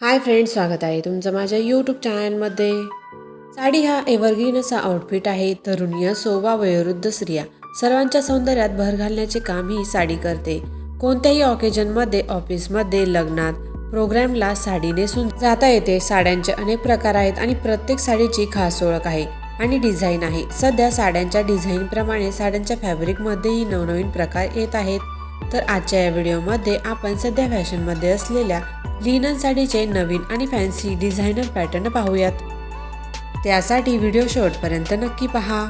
Hi friends स्वागत आहे तुमचं माझ्या यूट्यूब चॅनलमध्ये साडी हा एव्हरग्रीन असा आउटफिट आहे. तरुणी असो वा वयोवृद्ध स्त्रिया. सर्वांच्या सौंदर्यात भर घालण्याचे काम ही साडी करते. कोणत्याही ऑकेजनमध्ये ऑफिसमध्ये लग्नात प्रोग्रॅमला साडी नेसून जाता येते. साड्यांचे अनेक प्रकार आहेत आणि प्रत्येक साडीची खास ओळख आहे आणि डिझाईन आहे. सध्या साड्यांच्या डिझाईनप्रमाणे साड्यांच्या फॅब्रिकमध्येही नवनवीन प्रकार येत आहेत. तर आजच्या या व्हिडिओमध्ये आपण सध्या फॅशनमध्ये असलेल्या लिनन साडीचे नवीन आणि फॅन्सी डिझायनर पॅटर्न पाहूयात. त्यासाठी व्हिडिओ शेवटपर्यंत नक्की पहा.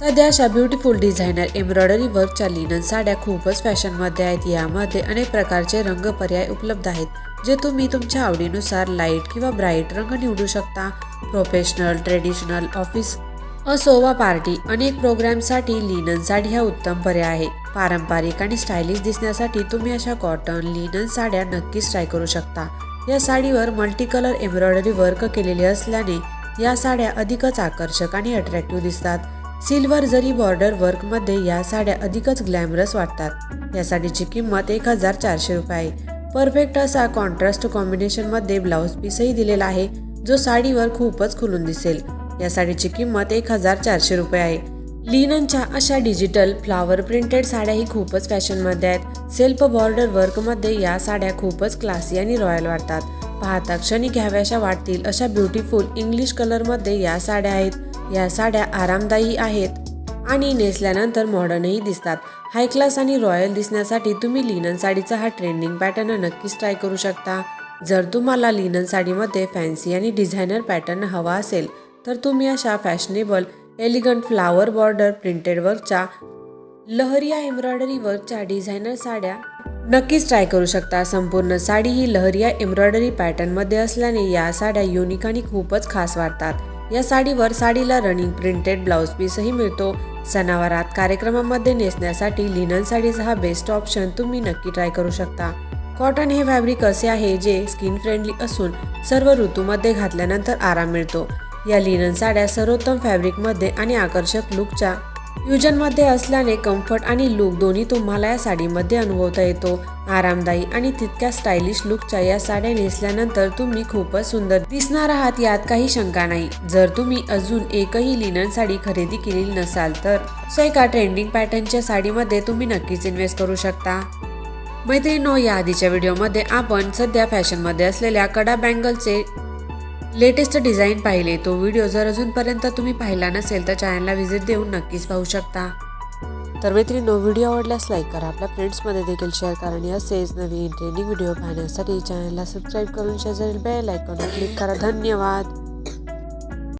सध्या अशा ब्युटिफुल डिझायनर एम्ब्रॉयडरी वर्कच्या लिनन साड्या खूपच फॅशनमध्ये आहेत. यामध्ये अनेक प्रकारचे रंग पर्याय उपलब्ध आहेत जे तुम्ही तुमच्या आवडीनुसार लाइट किंवा ब्राईट रंग निवडू शकता. प्रोफेशनल ट्रेडिशनल ऑफिस असो वा पार्टी अनेक प्रोग्रामसाठी लिनन साडी हा उत्तम पर्याय आहे. पारंपरिक आणि स्टायलिश दिसण्यासाठी तुम्ही अशा कॉटन लिनन साड्या नक्कीच ट्राय करू शकता. या साडीवर मल्टी कलर एम्ब्रॉयडरी वर्क केलेले असल्याने या साड्या अधिकच आकर्षक आणि अट्रॅक्टिव्ह दिसतात. सिल्वर जरी बॉर्डर वर्कमध्ये या साड्या अधिकच ग्लॅमरस वाटतात. या साडीची किंमत एक हजार चारशे रुपये आहे. परफेक्ट असा कॉन्ट्रास्ट कॉम्बिनेशनमध्ये ब्लाऊज पीसही दिलेला आहे जो साडीवर खूपच खुलून दिसेल. या साडीची किंमत एक हजार चारशे रुपये आहे. लिननच्या अशा डिजिटल फ्लावर प्रिंटेड साड्याही खूपच फॅशनमध्ये आहेत. सेल्फ बॉर्डर वर्कमध्ये या साड्या खूपच क्लासी आणि रॉयल वाटतात. पाहता क्षणी घ्याव्याशा वाटतील अशा ब्युटिफुल इंग्लिश कलरमध्ये या साड्या आहेत. या साड्या आरामदायी आहेत आणि नेसल्यानंतर मॉडर्नही दिसतात. हाय क्लास आणि रॉयल दिसण्यासाठी तुम्ही लिनन साडीचा हा ट्रेंडिंग पॅटर्न नक्कीच ट्राय करू शकता. जर तुम्हाला लिनन साडीमध्ये फॅन्सी आणि डिझायनर पॅटर्न हवा असेल तर तुम्ही अशा fashionable elegant flower border printed वर्कच्या लहरिया एम्ब्रॉयडरी वर्कच्या डिझायनर साड्या नक्कीच ट्राय करू शकता. संपूर्ण साडी ही लहरिया एम्ब्रॉयडरी पॅटर्नमध्ये असल्याने या साड्या युनिक आणि खूपच खास वाटतात. या साडीवर साडीला रनिंग प्रिंटेड ब्लाऊज पीसही मिळतो. सणावारात कार्यक्रमामध्ये नेसण्यासाठी लिनन साडीचा हा बेस्ट ऑप्शन तुम्ही नक्की ट्राय करू शकता. कॉटन हे फॅब्रिक असे आहे जे स्किन फ्रेंडली असून सर्व ऋतूमध्ये घातल्यानंतर आराम मिळतो. या लिनन साड्या सर्वोत्तम फॅब्रिकमध्ये आणि आकर्षक लुकच्या फ्युजनमध्ये असल्याने कम्फर्ट आणि लुक दोन्ही तुम्हाला या साडीमध्ये अनुभवता येतो. आरामदायी आणि तितक्या स्टायलिश लुकच्या या साड्या नेसल्यानंतर तुम्ही खूपच सुंदर दिसणार आहात यात काही शंका नाही. जर तुम्ही अजून एकही लिनन साडी खरेदी केलेली नसाल तर सो एका ट्रेंडिंग पॅटर्नच्या साडीमध्ये तुम्ही नक्कीच इन्व्हेस्ट करू शकता. मैत्रिणीनो या आधीच्या व्हिडिओमध्ये आपण सध्या फॅशनमध्ये असलेल्या कडा बँगलचे लेटेस्ट डिझाईन पाहिले तो व्हिडिओ जर अजूनपर्यंत तुम्ही पाहिला नसेल तर चॅनलला व्हिजिट देऊन नक्कीच पाहू शकता. तर मैत्रिणीनो व्हिडिओ आवडल्यास लाईक करा. आपल्या फ्रेंड्समध्ये देखील शेअर करा आणि असेच नवीन ट्रेंडिंग व्हिडिओ पाहण्यासाठी चॅनलला सबस्क्राईब करून शेजारील बेल आयकॉनवर क्लिक करा. धन्यवाद!